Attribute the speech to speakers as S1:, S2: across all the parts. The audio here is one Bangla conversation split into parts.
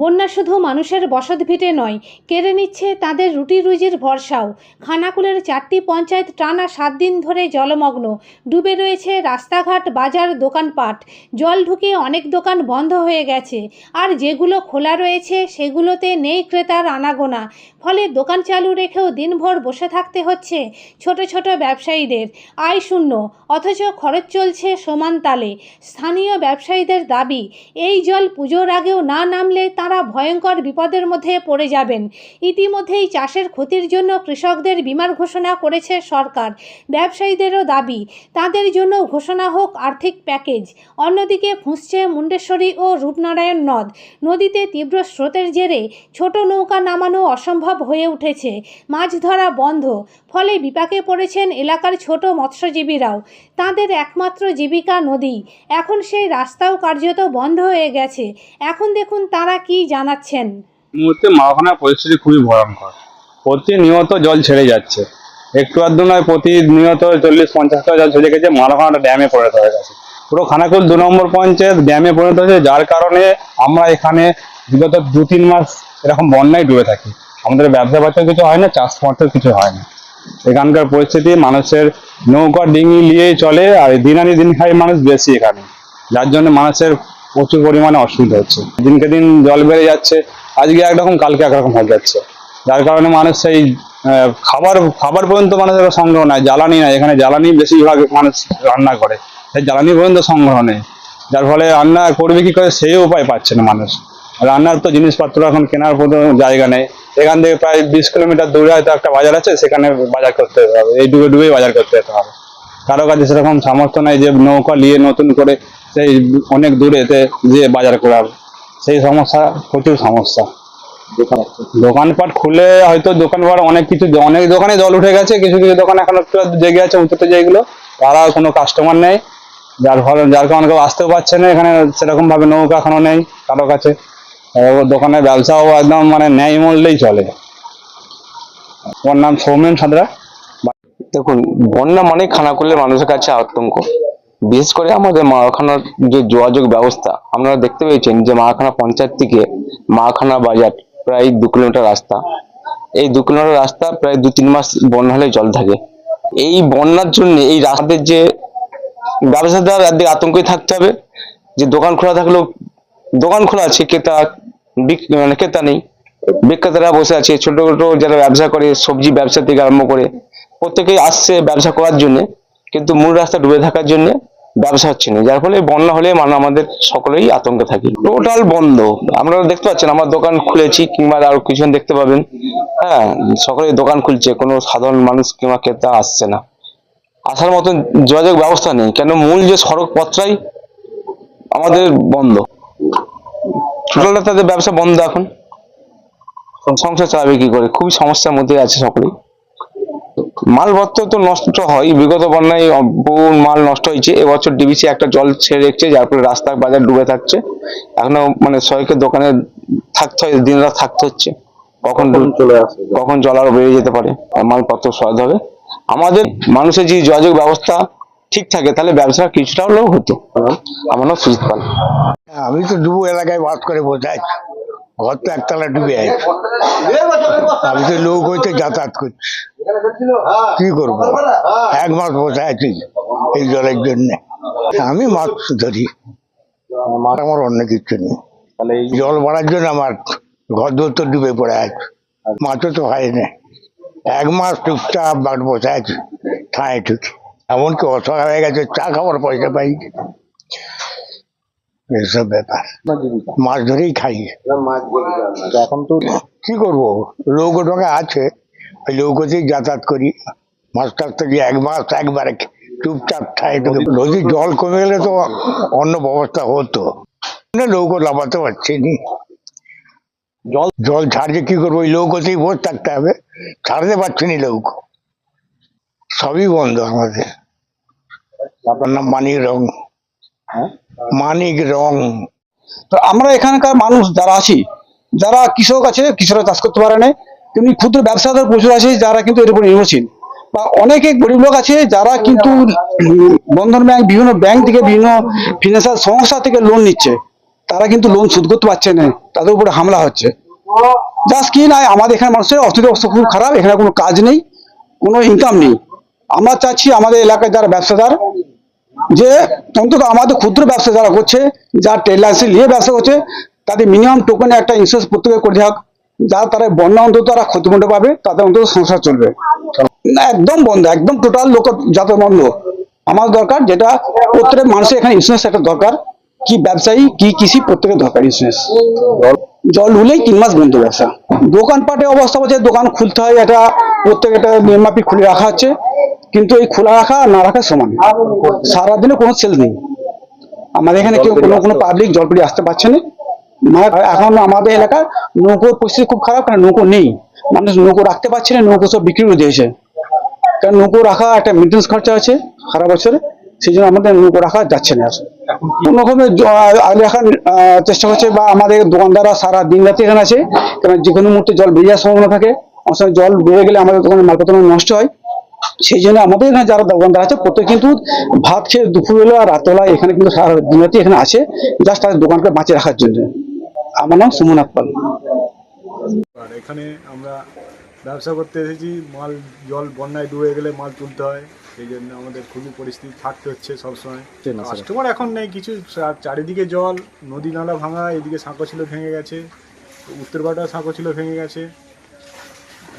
S1: বন্যা শুধু মানুষের বসত ভিটে নয়, কেড়ে নিচ্ছে তাদের রুটি রুজির ভরসাও। খানাকুলের চারটি পঞ্চায়েত টানা সাত দিন ধরে জলমগ্ন। ডুবে রয়েছে রাস্তাঘাট, বাজার, দোকানপাট। জল ঢুকে অনেক দোকান বন্ধ হয়ে গেছে। আর যেগুলো খোলা রয়েছে, সেগুলোতে নেই ক্রেতার আনাগোনা। ফলে দোকান চালু রেখেও দিনভর বসে থাকতে হচ্ছে ছোট ছোট ব্যবসায়ীদের। আয় শূন্য, অথচ খরচ চলছে সমান তালে। স্থানীয় ব্যবসায়ীদের দাবি, এই জল পুজোর আগেও না নামলে তারা ভয়ঙ্কর বিপদের মধ্যে পড়ে যাবেন। ইতিমধ্যেই চাষের ক্ষতির জন্য কৃষকদের বিমার ঘোষণা করেছে সরকার। ব্যবসায়ীদেরও দাবি, তাদের জন্য ঘোষণা হোক আর্থিক প্যাকেজ। অন্যদিকে ফুঁসছে মুন্ডেশ্বরী ও রূপনারায়ণ নদ। নদীতে তীব্র স্রোতের জেরে ছোট নৌকা নামানো অসম্ভব হয়ে উঠেছে। মাছ ধরা বন্ধ, ফলে বিপাকে পড়েছেন এলাকার ছোট মৎস্যজীবীরাও। তাদের একমাত্র জীবিকা নদী। এখন সেই রাস্তাও কার্যত বন্ধ হয়ে গেছে। এখন দেখুন তারা কি জানাচ্ছেন।
S2: মুহূর্তে মাওখানার পরিস্থিতি খুবই ভয়ঙ্কর। প্রতিনিয়ত জল ছেড়ে যাচ্ছে। একটু আধটু নয়, প্রতিনিয়ত চল্লিশ পঞ্চাশটা জল ছেড়ে গেছে মারাখানাটা ড্যামে পরিণত হয়ে গেছে। পুরো খানাকুল দু নম্বর পঞ্চায়েত ড্যামে পরিণত হয়েছে যার কারণে আমরা এখানে বিগত দু তিন মাস এরকম বন্যায় ডুবে থাকি। আমাদের ব্যবসা বাচ্চা কিছু হয় না চাষ মাত্র কিছু হয় না। এখানকার পরিস্থিতি, মানুষের নৌকা ডিঙি নিয়েই চলে, আর দিন আনি দিন খাই মানুষ বেশি এখানে। যার জন্য মানুষের প্রচুর পরিমাণে অসুবিধা হচ্ছে। দিনকে দিন জল বেড়ে যাচ্ছে, আজকে একরকম, কালকে একরকম হয়ে যাচ্ছে। যার কারণে মানুষ সেই খাবার খাবার পর্যন্ত মানুষের সংগ্রহ নাই, জ্বালানি নাই। এখানে জ্বালানি বেশিরভাগ মানুষ রান্না করে। সেই জ্বালানি পর্যন্ত সংগ্রহ নেই। যার ফলে রান্না করবে কি করে, সেই উপায় পাচ্ছে না মানুষ। রান্নার তো জিনিসপত্র এখন কেনার কোনো জায়গা নেই। এখান থেকে প্রায় বিশ কিলোমিটার দূরে হয়তো একটা বাজার আছে, সেখানে বাজার করতে হবে। এই ডুবে ডুবেই বাজার করতে যেতে হবে। কারও কাছে সেরকম সামর্থ্য নাই যে নৌকা নিয়ে নতুন করে সেই অনেক দূরেতে যে বাজার করা হবে। সেই সমস্যা প্রচুর সমস্যা। দোকানপাট খুলে হয়তো দোকানপাট অনেক কিছু অনেক দোকানে জল উঠে গেছে কিছু কিছু দোকান এখন একটু জেগে আছে উঁচুতে যেগুলো তারা কোনো কাস্টমার নেই। যার ফলে যার কারণে কেউ আসতেও পারছে না এখানে সেরকম ভাবে নৌকা এখনও নেই কারও কাছে। দোকানের ব্যবসাও একদম মানে ন্যায় মূল্যেই চলে। ওর নাম সৌমেন সাদরা
S3: দেখুন, বন্যা মানে খানাকুলের মানুষের কাছে আতঙ্ক। বিশেষ করে আমাদের মারাখানার যে যোগাযোগ ব্যবস্থা, আপনারা দেখতে পেয়েছেন যে মারাখানা পঞ্চায়েত থেকে মারাখানা বাজার প্রায় দু কিলোমিটার রাস্তা। এই দু কিলোমিটার রাস্তা প্রায় দু তিন মাস বন্যা হলে জল থাকে। এই বন্যার জন্য এই রাস্তার যে ব্যবসাদার একদিকে আতঙ্কে থাকতে হবে। যে দোকান খোলা থাকলেও দোকান খোলা আছে, ক্রেতা মানে ক্রেতা নেই। বিক্রেতারা বসে আছে, ছোট ছোট যারা ব্যবসা করে, সবজি ব্যবসা থেকে আরম্ভ করে, প্রত্যেকেই আসছে ব্যবসা করার জন্য, কিন্তু মূল রাস্তা ডুবে থাকার জন্য ব্যবসা হচ্ছে না, যার ফলে বন্যা হলে মানে আমাদের সকলেই আতঙ্কে থাকি। টোটাল বন্ধ আপনারা দেখতে পাচ্ছেন আমার দোকান খুলেছি, কিংবা আরও কিছু দেখতে পাবেন। হ্যাঁ সকলেই দোকান খুলছে, কোনো সাধারণ মানুষ কিংবা ক্রেতা আসছে না। আসার মতন যোগাযোগ ব্যবস্থা নেই, কেন মূল যে সড়ক পথটাই আমাদের বন্ধ। টোটালটা তাদের ব্যবসা বন্ধ এখন। সংসার চালাবে কি করে? খুবই সমস্যার মধ্যে আছে সকলেই। মালপত্র তো নষ্ট হয় বিগত বন্যায় বহু মাল নষ্ট হয়েছে। এবছর ডিবিসি একটা জল ছেড়ে রেখেছে যার ফলে রাস্তার বাজার ডুবে থাকছে। এখনও মানে সবাইকে দোকানে থাকতে হয় দিন রাত থাকতে হচ্ছে। কখন চলে আসে? কখন জল আরও বেড়ে যেতে পারে আর মালপত্র সহায়তা হবে। আমাদের মানুষের যে যোগাযোগ ব্যবস্থা ঠিক থাকে তাহলে ব্যবসা কিছুটা হলেও হতো। আমার নাম সুজিত পাল।
S4: আমি তো ডুবু এলাকায় বাস করে বসে আছি। ঘর তো একতলা ডুবে আছে আমি তো লোক হইতে যাতায়াত করছি কি করব? এক মাস বসে আছি এই জলের জন্য। আমি মাছ ধরি। মাছ আমার অন্য কিছু নেই। জল বাড়ার জন্য আমার ঘর দূর তো ডুবে পড়ে আছে। মাছও তো হয় না। এক মাস চুপচাপ বাট বসে আছি। ঠাঁই ঠিক এমনকি অসহায় হয়ে গেছে চা খাবার পয়সা পাই এসব ব্যাপার। মাছ ধরেই খাই
S3: এখন তো
S4: কি করব? লৌকো টোকা আছে ওই লৌকোতেই যাতায়াত করি। মাছ টাছতে গিয়ে এক মাস একবারে চুপচাপ ঢুকে নদীর জল কমে গেলে তো অন্য ব্যবস্থা হতো। লৌকো লাফাতে পারছি নি। জল জল ছাড়ছে কি করব? ওই লৌকোতেই বসে থাকতে হবে। ছাড়তে পারছি নি লৌকো। সবই বন্ধ আমাদের। আপনার নাম মানি রং। মানিক রং।
S5: তো আমরা এখানকার মানুষ যারা আছি, যারা কৃষক আছে, কৃষকরা চাষ করতে পারে না তেমনি ক্ষুদ্র ব্যবসাদার প্রচুর আছে, যারা কিন্তু এর উপর নির্ভরশীল। বা অনেকে গরিব লোক আছে, যারা কিন্তু বন্ধন ব্যাংক, বিভিন্ন ব্যাংক থেকে বিভিন্ন ফিনান্সিয়াল সংস্থা থেকে লোন নিচ্ছে। তারা কিন্তু লোন শোধ করতে পারছে না, তাদের উপরে হামলা হচ্ছে। জাস্ট কি নাই আমাদের এখানে মানুষের, অর্থনৈতিক অবস্থা খুব খারাপ, এখানে কোনো কাজ নেই, কোনো ইনকাম নেই। আমরা চাচ্ছি আমাদের এলাকায় যারা ব্যবসাদার যে অন্তত আমাদের ক্ষুদ্র ব্যবসা যারা করছে, যারা ট্রেড লাইসেন্স নিয়ে ব্যবসা করছে, তাদের মিনিমাম টোকেনে একটা ইন্স্যুরেন্স প্রত্যেকে করে দেওয়া। যা তারা বন্যা অন্তত তারা ক্ষতিপূরণ পাবে, তাদের অন্তত সংসার চলবে। না, একদম বন্ধ, একদম টোটাল লোক যাতে বন্ধ। আমার দরকার যেটা প্রত্যেক মানুষের এখানে ইন্স্যুরেন্স একটা দরকার। কি ব্যবসায়ী, কি কৃষি, প্রত্যেকের দরকার ইন্স্যুরেন্স জল হলেই তিন মাস বন্ধ ব্যবসা। দোকানপাটে অবস্থা হচ্ছে দোকান খুলতে হয় এটা প্রত্যেক এটা নিয়মাফিক খুলে রাখা হচ্ছে। কিন্তু এই খোলা রাখা না রাখা সমান। সারাদিনে কোনো সেল নেই। আমাদের এখানে কেউ কোনো কোনো পাবলিক জলপড়ি আসতে পারছে না। মানে এখন আমাদের এলাকার নৌকোর পরিস্থিতি খুব খারাপ, কারণ নৌকো নেই। মানুষ নৌকো রাখতে পারছে না, নৌকো সব বিক্রি করে দিয়েছে। কারণ নৌকো রাখা একটা মেনটেন্স খরচা আছে সারা বছরে সেই জন্য আমাদের নৌকো রাখা যাচ্ছে না কোনো রকমে রাখার চেষ্টা করছে বা আমাদের দোকানদাররা সারা দিন রাতে এখানে আছে। কারণ যে কোনো মুহূর্তে জল বেরিয়ে যাওয়ার সম্ভাবনা থাকে। অনেক জল বেড়ে গেলে আমাদের দোকানের মালপত্র নষ্ট হয়। সেই জন্য আমাদের এখানে যারা দোকানদার আছে প্রত্যেক কিন্তু ভাত খেয়ে দুপুরবেলা আর রাতবেলা এখানে কিন্তু সারা দিন রাতে এখানে আছে জাস্ট তাদের দোকানকে বাঁচিয়ে রাখার জন্য। আমার নাম সুমন আকপাল
S6: এখানে আমরা ব্যবসা করতে এসেছি মাল জল বন্যায় ডুবে গেলে মাল তুলতে হয় সেই জন্য আমাদের খুবই পরিস্থিতি থাকতে হচ্ছে সবসময়। কাস্টমার এখন নেই কিছু চারিদিকে জল নদী নালা ভাঙা এদিকে সাঁকো ছিল ভেঙে গেছে উত্তর পাটা সাঁকো ছিল ভেঙে গেছে।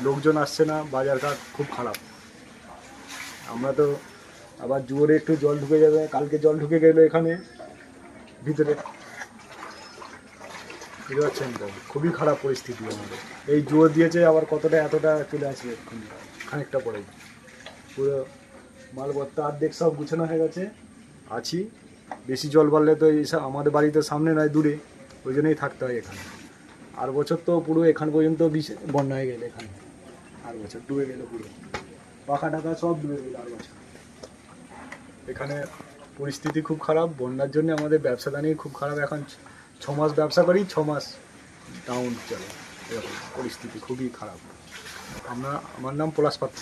S6: লোকজন আসছে না বাজারঘাট খুব খারাপ। আমরা তো আবার জোরে একটু জল ঢুকে যাবে, কালকে জল ঢুকে গেলো এখানে, ভিতরে। বুঝতে পারছেন তো? খুবই খারাপ পরিস্থিতি আমাদের। এই জোর দিয়েছে আবার কতটা, এতটা চলে আসবে এক্ষুনি, খানিকটা পরে পুরো মালপত্র অর্ধেক সব গুছানো হয়ে গেছে। আছি। বেশি জল বাড়লে তো এই আমাদের বাড়িতে সামনে নয়, দূরে। ওই জন্যই থাকতে হয় এখানে। আর বছর তো পুরো এখান পর্যন্ত বন্যা হয়ে গেলে এখানে। আর বছর ডুবে গেল পুরো। পাখা টাকা সব ডুবে গেল আর এখানে পরিস্থিতি খুব খারাপ, বন্যার জন্য আমাদের ব্যবসা দানি খুব খারাপ। এখন ছ মাস ব্যবসা করি ছ মাস ডাউন চলে। এরকম পরিস্থিতি খুবই খারাপ। আমরা আমার নাম Palash Patra.